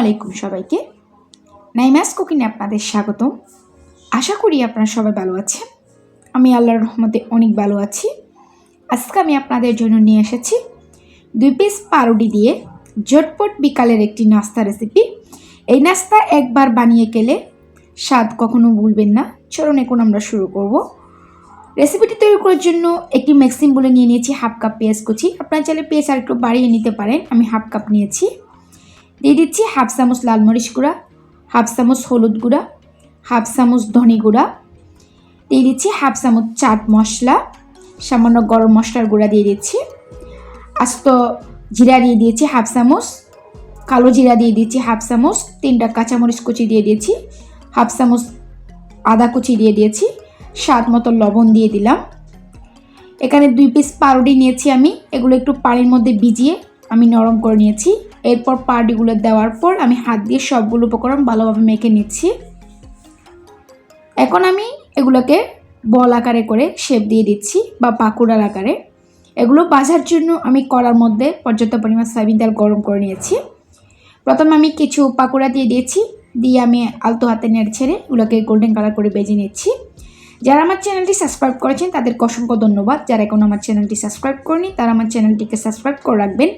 আলাইকুম সবাইকে। নাইমাস কুকিংয়ে আপনাদের স্বাগতম। আশা করি আপনারা সবাই ভালো আছেন। আমি আল্লাহর রহমতে অনেক ভালো আছি। আজকে আমি আপনাদের জন্য নিয়ে এসেছি দুই পিস পাউরুটি দিয়ে ঝটপট বিকালের একটি নাস্তা রেসিপি এই নাস্তা একবার বানিয়ে গেলে স্বাদ কখনো ভুলবেন না। চলুন এখন আমরা শুরু করব। রেসিপিটি তৈরি করার জন্য একটি ম্যাক্সিম বলে নিয়ে নিয়েছি হাফ কাপ পেঁয়াজ কুচি। আপনার চাইলে পেঁয়াজ আর একটু বাড়িয়ে নিতে পারেন। আমি হাফ কাপ নিয়েছি। দিয়ে দিচ্ছি হাফ চামচ লাল মরিচ গুঁড়া, হাফ চামচ হলুদ গুঁড়া, হাফ চামচ ধনে গুঁড়া। দিয়ে দিচ্ছি হাফ চামচ চাট মশলা, সামান্য গরম মশলার গুঁড়া দিয়ে দিচ্ছি। আস্ত জিরা দিয়ে দিয়েছি হাফ চামচ, কালো জিরা দিয়ে দিচ্ছি হাফ চামচ, তিনটা কাঁচামরিচ কুচি দিয়ে দিয়েছি, হাফ চামচ আদা কুচি দিয়ে দিয়েছি, স্বাদ মতো লবণ দিয়ে দিলাম। এখানে দুই পিস পাউরুটি নিয়েছি আমি, এগুলো একটু পানির মধ্যে ভিজিয়ে আমি নরম করে নিয়েছি। এরপর পাউরুটিগুলো দেওয়ার পর আমি হাত দিয়ে সবগুলো উপকরণ ভালোভাবে মেখে নিচ্ছি। এখন আমি এগুলোকে বল আকারে করে শেপ দিয়ে দিচ্ছি বা পাকুড়ার আকারে। এগুলো বাজার জন্য আমি করার মধ্যে পর্যাপ্ত পরিমাণ সয়াবিন তেল গরম করে নিয়েছি। প্রথমে আমি কিছু পাকুড়া দিয়ে দিয়েছি, দিয়ে আমি আলতো হাতে নেড়ে ছেড়ে এগুলোকে গোল্ডেন কালার করে বেজে নিচ্ছি। যারা আমার চ্যানেলটি সাবস্ক্রাইব করেছেন, তাদেরকে অসংখ্য ধন্যবাদ। যারা এখন আমার চ্যানেলটি সাবস্ক্রাইব করেনি, তারা আমার চ্যানেলটিকে সাবস্ক্রাইব করে রাখবেন।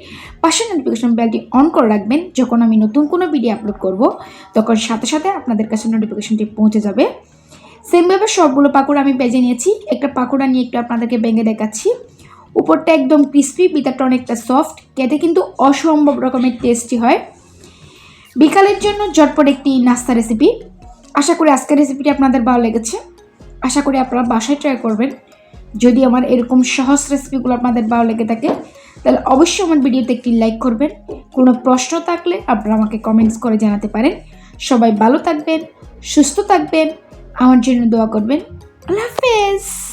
পাশে নোটিফিকেশন বেলটি অন করে রাখবেন, যখন আমি নতুন কোনো ভিডিও আপলোড করব, তখন সাথে সাথে আপনাদের কাছে নোটিফিকেশনটি পৌঁছে যাবে। সেমভাবে সবগুলো পাকোড়া আমি বেজে নিয়েছি। একটা পাকোড়া নিয়ে একটু আপনাদেরকে ভেঙে দেখাচ্ছি। উপরটা একদম ক্রিস্পি ভিতরটা অনেকটা সফট খেতে কিন্তু অসম্ভব রকমের টেস্টি হয়। বিকালের জন্য ঝটপট একটি নাস্তা রেসিপি আশা করি আজকের রেসিপিটি আপনাদের ভালো লেগেছে। আশা করি আপনারা বাসায় ট্রাই করবেন। যদি আমার এরকম সহজ রেসিপিগুলো আপনাদের ভালো লেগে থাকে, তাহলে অবশ্যই আমার ভিডিওতে একটি লাইক করবেন। কোনো প্রশ্ন থাকলে আপনারা আমাকে কমেন্টস করে জানাতে পারেন। সবাই ভালো থাকবেন, সুস্থ থাকবেন, আমার জন্য দোয়া করবেন। আল্লাহ হাফেজ!